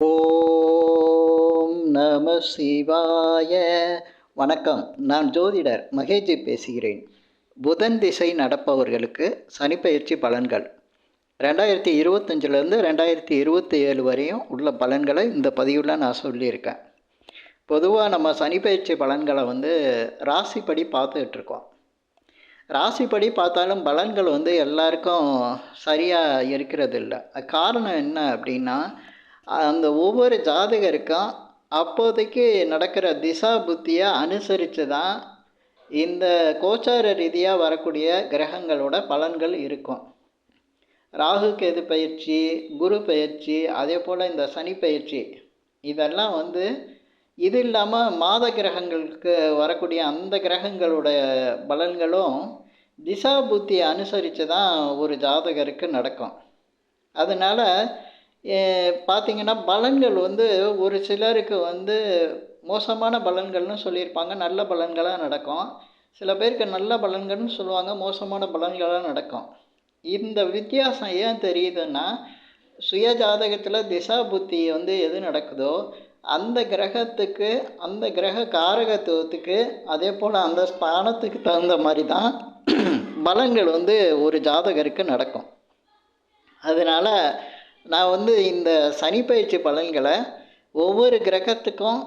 ஓம் நம சிவாய. வணக்கம். நான் ஜோதிடர் மகேஜி பேசுகிறேன். புதன் திசை நடப்பவர்களுக்கு சனிப்பெயர்ச்சி பலன்கள். ரெண்டாயிரத்தி இருபத்தஞ்சிலேருந்து ரெண்டாயிரத்தி இருபத்தி ஏழு வரையும் உள்ள பலன்களை இந்த பதிவில் நான் சொல்லியிருக்கேன். பொதுவாக நம்ம சனிப்பெயர்ச்சி பலன்களை வந்து ராசிப்படி பார்த்துட்ருக்கோம் ராசிப்படி பார்த்தாலும் பலன்கள் வந்து எல்லாருக்கும் சரியாக இருக்கிறது இல்லை காரணம் என்ன அப்படின்னா அந்த ஒவ்வொரு ஜாதகருக்கும் அப்போதைக்கு நடக்கிற திசா புத்தியை அனுசரித்து தான் இந்த கோச்சார ரீதியாக வரக்கூடிய கிரகங்களோட பலன்கள் இருக்கும். ராகு கேது பயிற்சி குரு பயிற்சி அதே போல் இந்த சனி பயிற்சி இதெல்லாம் வந்து இது இல்லாமல் மாத கிரகங்களுக்கு வரக்கூடிய அந்த கிரகங்களோட பலன்களும் திசா புத்தியை அனுசரித்து தான் ஒரு ஜாதகருக்கு நடக்கும். அதனால் பார்த்திங்கன்னா பலன்கள் வந்து ஒரு சிலருக்கு வந்து மோசமான பலன்கள்னு சொல்லியிருப்பாங்க. நல்ல பலன்களாக நடக்கும். சில பேருக்கு நல்ல பலன்கள்னு சொல்லுவாங்க மோசமான பலன்களாக நடக்கும். இந்த வித்தியாசம் ஏன் தெரியுதுன்னா சுய ஜாதகத்தில் திசா புத்தி வந்து எது நடக்குதோ அந்த கிரகத்துக்கு அந்த கிரக காரகத்துவத்துக்கு அதே போல் அந்த ஸ்தானத்துக்கு தகுந்த மாதிரி தான் பலன்கள் வந்து ஒரு ஜாதகருக்கு நடக்கும். அதனால் நான் வந்து இந்த சனி பயிற்சி பலன்களை ஒவ்வொரு கிரகத்துக்கும்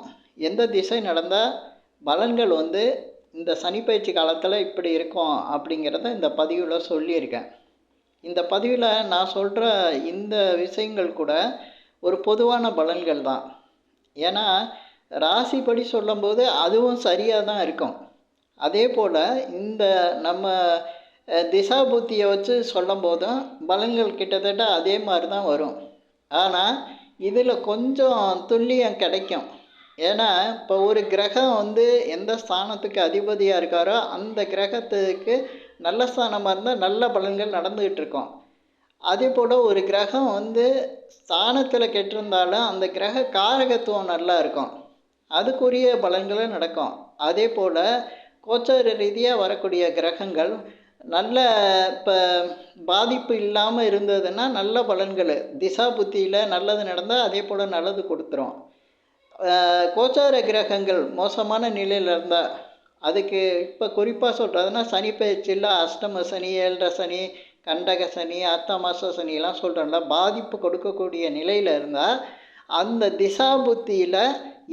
எந்த திசை நடந்தால் பலன்கள் வந்து இந்த சனி பயிற்சி காலத்தில் இப்படி இருக்கும் அப்படிங்கிறத இந்த பதிவில் சொல்லியிருக்கேன். இந்த பதிவில் நான் சொல்கிற இந்த விஷயங்கள் கூட ஒரு பொதுவான பலன்கள் தான். ஏன்னா ராசிப்படி சொல்லும்போது அதுவும் சரியாக தான் இருக்கும். அதே போல் இந்த நம்ம திசா புத்தியை வச்சு சொல்லும் போதும் பலன்கள் கிட்டத்தட்ட அதே மாதிரி தான் வரும். ஆனால் இதில் கொஞ்சம் துல்லியம் கிடைக்கும். ஏன்னா இப்போ ஒரு கிரகம் வந்து எந்த ஸ்தானத்துக்கு அதிபதியாக இருக்காரோ அந்த கிரகத்துக்கு நல்ல ஸ்தானமாக இருந்தால் நல்ல பலன்கள் நடந்துக்கிட்டு இருக்கோம் அதே போல் ஒரு கிரகம் வந்து ஸ்தானத்தில் கெட்டிருந்தாலும் அந்த கிரக காரகத்துவம் நல்லா இருக்கும். அதுக்குரிய பலன்களும் நடக்கும். அதே போல் கோச்சார ரீதியாக வரக்கூடிய கிரகங்கள் நல்ல இப்போ பாதிப்பு இல்லாமல் இருந்ததுன்னா நல்ல பலன்கள். திசா புத்தியில் நல்லது நடந்தால் அதே போல் நல்லது கொடுத்துரும். கோச்சார கிரகங்கள் மோசமான நிலையில் இருந்தால் அதுக்கு இப்போ குறிப்பாக சொல்கிறதுனா சனி பயிற்சியில் அஷ்டம சனி ஏழரை சனி கண்டக சனி அத்தமாச சனியெல்லாம் சொல்கிறோம்ல பாதிப்பு கொடுக்கக்கூடிய நிலையில் இருந்தால் அந்த திசா புத்தியில்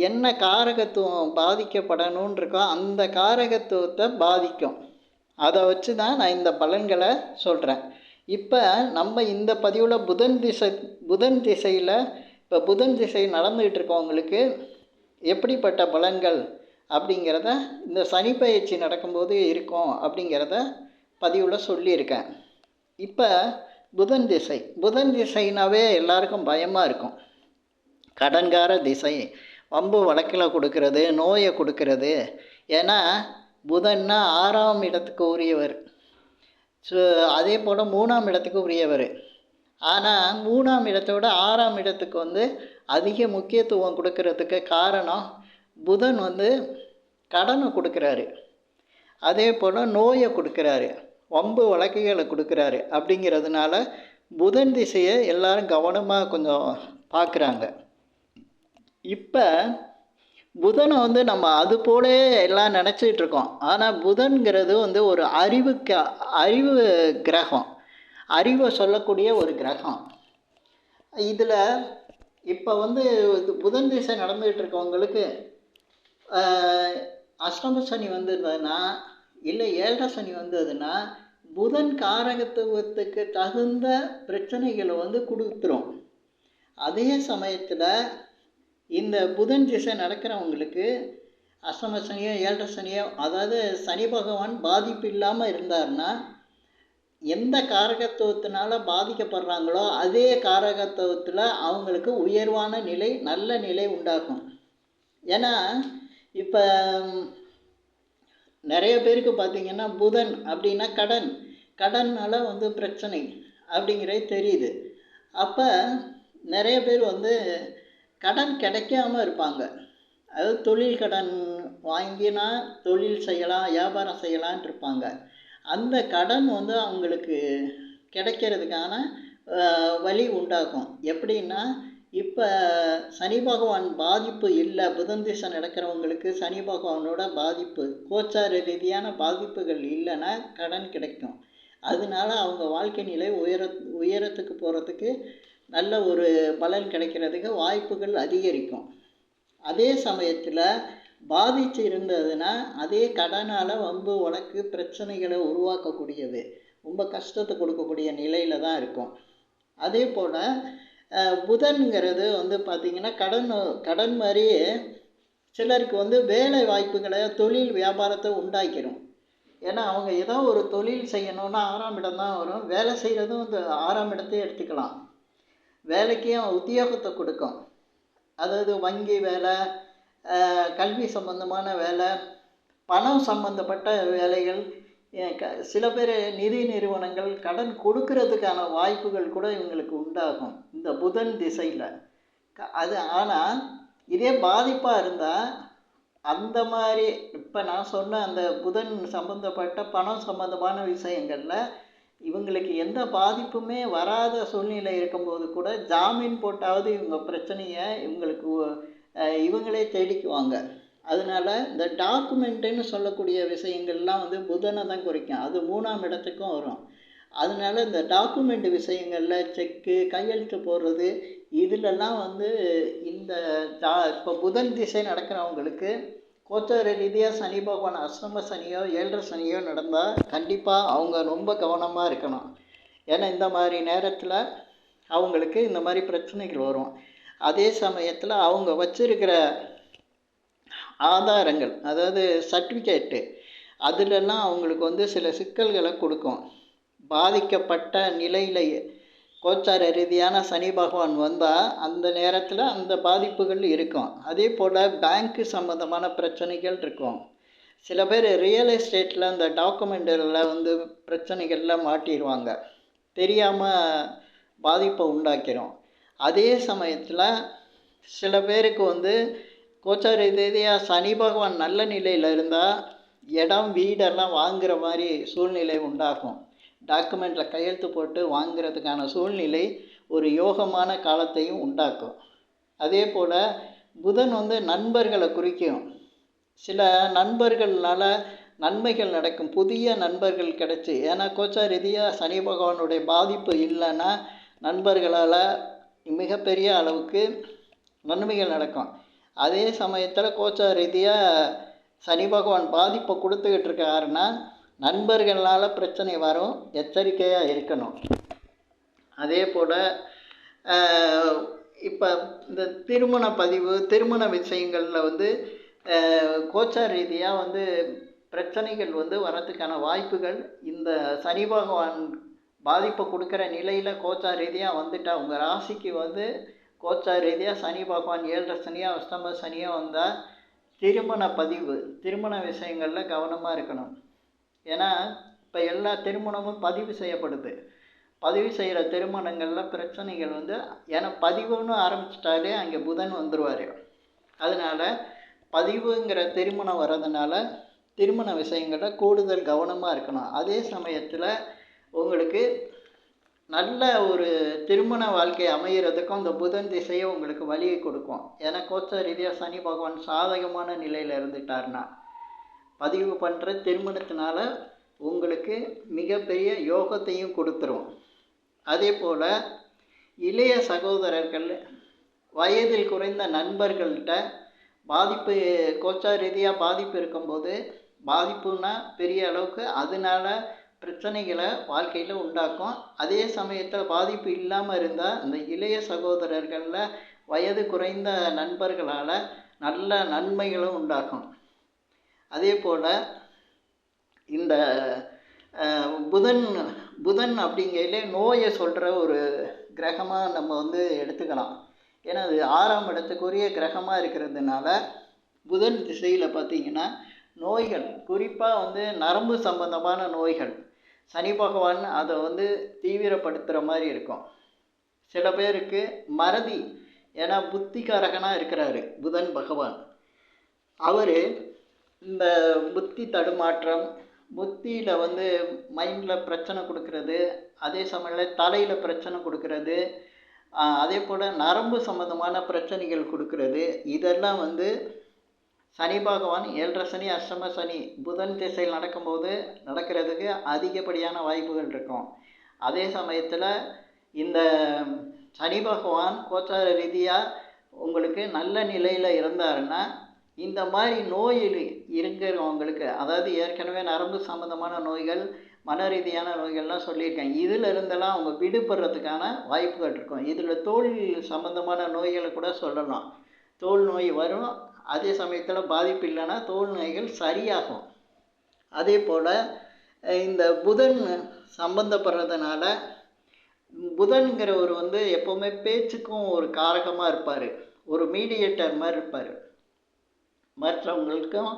என்ன காரகத்துவம் பாதிக்கப்படணுன் இருக்கோ அந்த காரகத்துவத்தை பாதிக்கும். அதை வச்சு தான் நான் இந்த பலன்களை சொல்கிறேன் இப்போ நம்ம இந்த பதிவில் புதன் திசை புதன் திசையில் இப்போ புதன் திசை நடந்துகிட்டு இருக்கவங்களுக்கு எப்படிப்பட்ட பலன்கள் அப்படிங்கிறத இந்த சனி பயிற்சி நடக்கும்போது இருக்கும் அப்படிங்கிறத பதிவில் சொல்லியிருக்கேன். இப்போ புதன் திசை புதன் திசைனாவே எல்லாருக்கும் பயமாக இருக்கும். கடன்கார திசை வம்பு வழக்கில் கொடுக்கறது நோயை கொடுக்கறது. ஏன்னா புதன்னா ஆறாம் இடத்துக்கு உரியவர். ஸோ அதே போல் மூணாம் இடத்துக்கு உரியவர். ஆனால் மூணாம் இடத்தோட ஆறாம் இடத்துக்கு வந்து அதிக முக்கியத்துவம் கொடுக்கறதுக்கு காரணம் புதன் வந்து கடனை கொடுக்குறாரு. அதே போல் நோயை கொடுக்குறாரு. வம்பு வழக்குகளை கொடுக்குறாரு. அப்படிங்கிறதுனால புதன் திசையை எல்லாரும் கவனமாக கொஞ்சம் பார்க்குறாங்க. இப்போ புதனை வந்து நம்ம அது போல எல்லாம் நினச்சிட்டு இருக்கோம். ஆனால் புதன்கிறது வந்து ஒரு அறிவுக்கு அறிவு கிரகம். அறிவை சொல்லக்கூடிய ஒரு கிரகம். இதில் இப்போ வந்து புதன் திசை நடந்துகிட்டு இருக்கவங்களுக்கு அஷ்டம சனி வந்திருந்ததுன்னா இல்லை ஏழரை சனி வந்ததுன்னா புதன் காரகத்துவத்துக்கு தகுந்த பிரச்சனைகளை வந்து கொடுத்துரும். அதே சமயத்தில் இந்த புதன் திசை நடக்கிறவங்களுக்கு அஷ்டம சனியோ ஏழரை சனியோ அதாவது சனி பகவான் பாதிப்பு இல்லாமல் இருந்தார்னா எந்த காரகத்துவத்தினால பாதிக்கப்படுறாங்களோ அதே காரகத்துவத்தில் அவங்களுக்கு உயர்வான நிலை நல்ல நிலை உண்டாகும். ஏன்னா இப்போ நிறைய பேருக்கு பார்த்திங்கன்னா புதன் அப்படின்னா கடன். கடனால் வந்து பிரச்சனை அப்படிங்கிறது தெரியுது. அப்போ நிறைய பேர் வந்து கடன் கிடைக்காம இருப்பாங்க. அதாவது தொழில் கடன் வாங்கினா தொழில் செய்யலாம் வியாபாரம் செய்யலான் இருப்பாங்க. அந்த கடன் வந்து அவங்களுக்கு கிடைக்கிறதுக்கான வழி உண்டாகும். எப்படின்னா இப்போ சனி பகவான் பாதிப்பு இல்லை புதன் திசை நடக்கிறவங்களுக்கு சனி பகவானோட பாதிப்பு கோச்சார ரீதியான பாதிப்புகள் இல்லைன்னா கடன் கிடைக்கும். அதனால அவங்க வாழ்க்கை நிலை உயர உயரத்துக்கு போகிறதுக்கு நல்ல ஒரு பலன் கிடைக்கிறதுக்கு வாய்ப்புகள் அதிகரிக்கும். அதே சமயத்தில் பாதிச்சு இருந்ததுன்னா அதே கடனால் வம்பு உனக்கு பிரச்சனைகளை உருவாக்கக்கூடியது. ரொம்ப கஷ்டத்தை கொடுக்கக்கூடிய நிலையில் தான் இருக்கும். அதே போல் புதன்கிறது வந்து பார்த்திங்கன்னா கடன் கடன் மாதிரியே சிலருக்கு வந்து வேலை வாய்ப்புகளை தொழில் வியாபாரத்தை உண்டாக்கிடும் ஏன்னா அவங்க ஏதோ ஒரு தொழில் செய்யணுன்னா ஆறாம் இடம் தான் வரும். வேலை செய்கிறதும் இந்த ஆறாம் இடத்தையே எடுத்துக்கலாம். வேலைக்கும் உத்தியோகத்தை கொடுக்கும். அதாவது வங்கி வேலை கல்வி சம்பந்தமான வேலை பணம் சம்பந்தப்பட்ட வேலைகள் க சில பேர் நிதி நிறுவனங்கள் கடன் கொடுக்கறதுக்கான வாய்ப்புகள் கூட இவங்களுக்கு உண்டாகும். இந்த புதன் திசையில். அது ஆனால் இதே பாதிப்பாக இருந்தால் அந்த மாதிரி இப்போ நான் சொன்ன அந்த புதன் சம்மந்தப்பட்ட பணம் சம்மந்தமான விஷயங்களில் இவங்களுக்கு எந்த பாதிப்புமே வராத சூழ்நிலை இருக்கும்போது கூட ஜாமீன் போட்டாவது இவங்க பிரச்சனையை இவங்களுக்கு இவங்களே தேடிக்குவாங்க. அதனால இந்த டாக்குமெண்ட்டுன்னு சொல்லக்கூடிய விஷயங்கள்லாம் வந்து புதனை தான் குறிக்கும். அது மூணாம் இடத்துக்கும் வரும். அதனால இந்த டாக்குமெண்ட் விஷயங்களில் செக்கு கையெழுத்து போடுறது இதிலெல்லாம் வந்து இந்த ஜா இப்போ புதன் திசை நடக்கிறவங்களுக்கு கோச்சார ரீதியாக சனி பகவான் அஷ்டம சனியோ ஏழரை சனியோ நடந்தால் கண்டிப்பாக அவங்க ரொம்ப கவனமாக இருக்கணும். ஏன்னா இந்த மாதிரி நேரத்தில் அவங்களுக்கு இந்த மாதிரி பிரச்சனைகள் வரும். அதே சமயத்தில் அவங்க வச்சுருக்கிற ஆதாரங்கள் அதாவது சர்டிஃபிகேட்டு அதிலெல்லாம் அவங்களுக்கு வந்து சில சிக்கல்களை கொடுக்கும். பாதிக்கப்பட்ட நிலையிலேயே கோச்சார ரீதியான சனி பகவான் வந்தால் அந்த நேரத்தில் அந்த பாதிப்புகள் இருக்கும். அதே போல் பேங்க்கு சம்மந்தமான பிரச்சனைகள் இருக்கும். சில பேர் ரியல் எஸ்டேட்டில் அந்த டாக்குமெண்ட்டில் வந்து பிரச்சனைகளில் மாட்டிடுவாங்க தெரியாமல் பாதிப்பை உண்டாக்கிடும் அதே சமயத்தில் சில பேருக்கு வந்து கோச்சார ரீதியாக சனி பகவான் நல்ல நிலையில் இருந்தால் இடம் வீடெல்லாம் வாங்குகிற மாதிரி சூழ்நிலை உண்டாகும். டாக்குமெண்ட்டில் கையெழுத்து போட்டு வாங்குறதுக்கான சூழ்நிலை ஒரு யோகமான காலத்தையும் உண்டாக்கும். அதே போல் புதன் வந்து நண்பர்களை குறிக்கும். சில நண்பர்களால் நன்மைகள் நடக்கும். புதிய நண்பர்கள் கிடைச்சி ஏன்னா கோச்சா ரீதியாக சனி பகவானுடைய பாதிப்பு இல்லைன்னா நண்பர்களால் மிகப்பெரிய அளவுக்கு நன்மைகள் நடக்கும். அதே சமயத்தில் கோச்சா ரீதியாக சனி பகவான் பாதிப்பை கொடுத்துக்கிட்டு இருக்காருன்னா நண்பர்களால் பிரச்சனை வரும் எச்சரிக்கையாக இருக்கணும். அதே போல் இப்போ இந்த திருமண பதிவு திருமண விஷயங்களில் வந்து கோச்சார் ரீதியாக வந்து பிரச்சனைகள் வந்து வரத்துக்கான வாய்ப்புகள் இந்த சனி பகவான் பாதிப்பை கொடுக்குற நிலையில் கோச்சார் ரீதியாக வந்துட்டால் உங்கள் ராசிக்கு வந்து கோச்சார் ரீதியாக சனி பகவான் ஏழரை சனியாக அஷ்டம சனியாக வந்தால் திருமண பதிவு திருமண விஷயங்களில் கவனமாக இருக்கணும். ஏன்னா இப்போ எல்லா திருமணமும் பதிவு செய்யப்படுது. பதிவு செய்கிற திருமணங்களில் பிரச்சனைகள் வந்து ஏன்னா பதிவுன்னு ஆரம்பிச்சிட்டாலே அங்கே புதன் வந்துடுவார் அதனால் பதிவுங்கிற திருமணம் வர்றதுனால திருமண விஷயங்களில் கூடுதல் கவனமாக இருக்கணும். அதே சமயத்தில் உங்களுக்கு நல்ல ஒரு திருமண வாழ்க்கை அமைகிறதுக்கும் இந்த புதன் திசையை உங்களுக்கு வழியை கொடுக்கும். ஏன்னா கோச்ச ரீதியாக சனி பகவான் சாதகமான நிலையில் இருந்துட்டார்னா பதிவு பண்ணுற திருமணத்தினால உங்களுக்கு மிகப்பெரிய யோகத்தையும் கொடுத்துரும். அதே போல் இளைய சகோதரர்கள் வயதில் குறைந்த நண்பர்கள்கிட்ட பாதிப்பு கோச்சா ரீதியாக பாதிப்பு இருக்கும்போது பாதிப்புனா பெரிய அளவுக்கு அதனால பிரச்சனைகளை வாழ்க்கையில் உண்டாக்கும். அதே சமயத்தில் பாதிப்பு இல்லாமல் இருந்தால் அந்த இளைய சகோதரர்களில் வயது குறைந்த நண்பர்களால் நல்ல நன்மைகளும் உண்டாகும். அதே போல் இந்த புதன் புதன் அப்படிங்கையிலே நோயை சொல்கிற ஒரு கிரகமாக நம்ம வந்து எடுத்துக்கலாம். ஏன்னா அது ஆறாம் இடத்துக்குரிய கிரகமாக இருக்கிறதுனால புதன் திசையில் பார்த்திங்கன்னா நோய்கள் குறிப்பாக வந்து நரம்பு சம்பந்தமான நோய்கள் சனி பகவான் அதை வந்து தீவிரப்படுத்துகிற மாதிரி இருக்கும். சில பேருக்கு மறதி ஏன்னா புத்திகாரகனாக இருக்கிறாரு புதன் பகவான். அவர் இந்த புத்தி தடுமாற்றம் புத்தியில் வந்து மைண்டில் பிரச்சனை கொடுக்கறது அதே சமயத்தில் தலையில் பிரச்சனை கொடுக்கறது அதே போல் நரம்பு சம்மந்தமான பிரச்சனைகள் கொடுக்கறது. இதெல்லாம் வந்து சனி பகவான் ஏழரை சனி அஷ்டம சனி புதன் திசையில் நடக்கும்போது நடக்கிறதுக்கு அதிகப்படியான வாய்ப்புகள் இருக்கும். அதே சமயத்தில் இந்த சனி பகவான் கோச்சார ரீதியாக உங்களுக்கு நல்ல நிலையில் இருந்தாருன்னா இந்த மாதிரி நோயில் இருக்கிறவங்களுக்கு அதாவது ஏற்கனவே நரம்பு சம்மந்தமான நோய்கள் மன ரீதியான நோய்கள்லாம் சொல்லியிருக்கேன். இதில் இருந்தெல்லாம் அவங்க விடுபடுறதுக்கான வாய்ப்புகள் இருக்கும். இதில் தோல் சம்மந்தமான நோய்களை கூட சொல்லலாம். தோல் நோய் வரும். அதே சமயத்தில் பாதிப்பு இல்லைன்னா தோல் நோய்கள் சரியாகும். அதே போல் இந்த புதன் சம்மந்தப்படுறதுனால புதன்கிறவர் வந்து எப்போவுமே பேச்சுக்கும் ஒரு காரகமாக இருப்பார். ஒரு மீடியேட்டர் மாதிரி இருப்பார். மற்றவங்களுக்கும்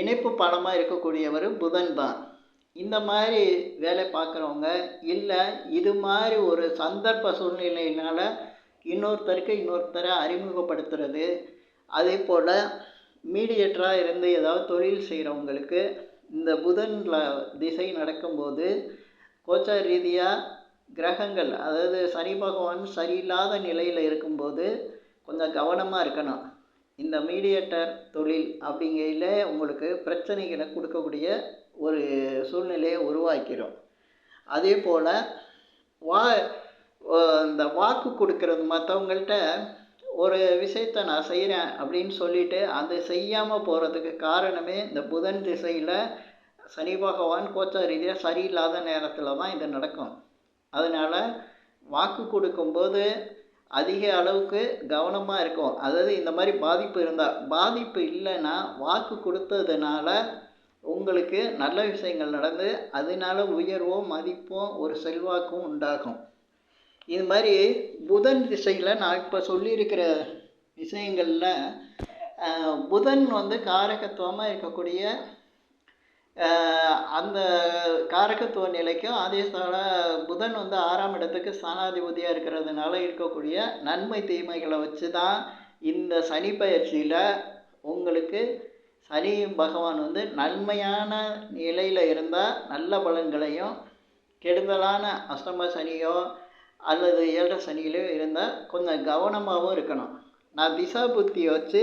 இணைப்பு படமாக இருக்கக்கூடியவர் புதன் தான். இந்த மாதிரி வேலை பார்க்குறவங்க இல்லை இது மாதிரி ஒரு சந்தர்ப்ப சூழ்நிலையினால் இன்னொருத்தருக்கு இன்னொருத்தரை அறிமுகப்படுத்துறது அதே போல் மீடியேட்டராக இருந்து ஏதாவது தொழில் செய்கிறவங்களுக்கு இந்த புதனில் திசை நடக்கும்போது கோச்சார் ரீதியாக கிரகங்கள் அதாவது சனி பகவான் சரியில்லாத நிலையில் இருக்கும்போது கொஞ்சம் கவனமாக இருக்கணும். இந்த மீடியேட்டர் தொழில் அப்படிங்கையில் உங்களுக்கு பிரச்சனைகளை கொடுக்கக்கூடிய ஒரு சூழ்நிலையை உருவாக்கிறோம் அதே போல் வா இந்த வாக்கு கொடுக்கறது மற்றவங்கள்ட்ட ஒரு விஷயத்த நான் செய்கிறேன் அப்படின்னு சொல்லிட்டு அதை செய்யாமல் போகிறதுக்கு காரணமே இந்த புதன் திசையில் சனி பகவான் கோச்ச ரீதியாக சரியில்லாத நேரத்தில் தான் இது நடக்கும். அதனால் வாக்கு கொடுக்கும்போது அதிக அளவுக்கு கவனமாக இருக்கும். அதாவது இந்த மாதிரி பாதிப்பு இருந்தால் பாதிப்பு இல்லைன்னா வாக்கு கொடுத்ததுனால உங்களுக்கு நல்ல விஷயங்கள் நடந்து அதனால உயர்வும் மதிப்பும் ஒரு செல்வாக்கும் உண்டாகும். இது மாதிரி புதன் திசையில் நான் இப்போ சொல்லியிருக்கிற விஷயங்களில் புதன் வந்து காரகத்துவமாக இருக்கக்கூடிய அந்த காரகத்துவ நிலைக்கும் அதே சால புதன் வந்து ஆறாம் இடத்துக்கு ஸ்தானாதிபதியாக இருக்கிறதுனால இருக்கக்கூடிய நன்மை தீமைகளை வச்சு தான் இந்த சனி பயிற்சியில் உங்களுக்கு சனி பகவான் வந்து நன்மையான நிலையில் இருந்தால் நல்ல பலன்களையும் கெடுதலான அஷ்டம சனியோ அல்லது ஏழரை சனியிலையோ இருந்தால் கொஞ்சம் கவனமாகவும் இருக்கணும். நான் திசா புத்தியை வச்சு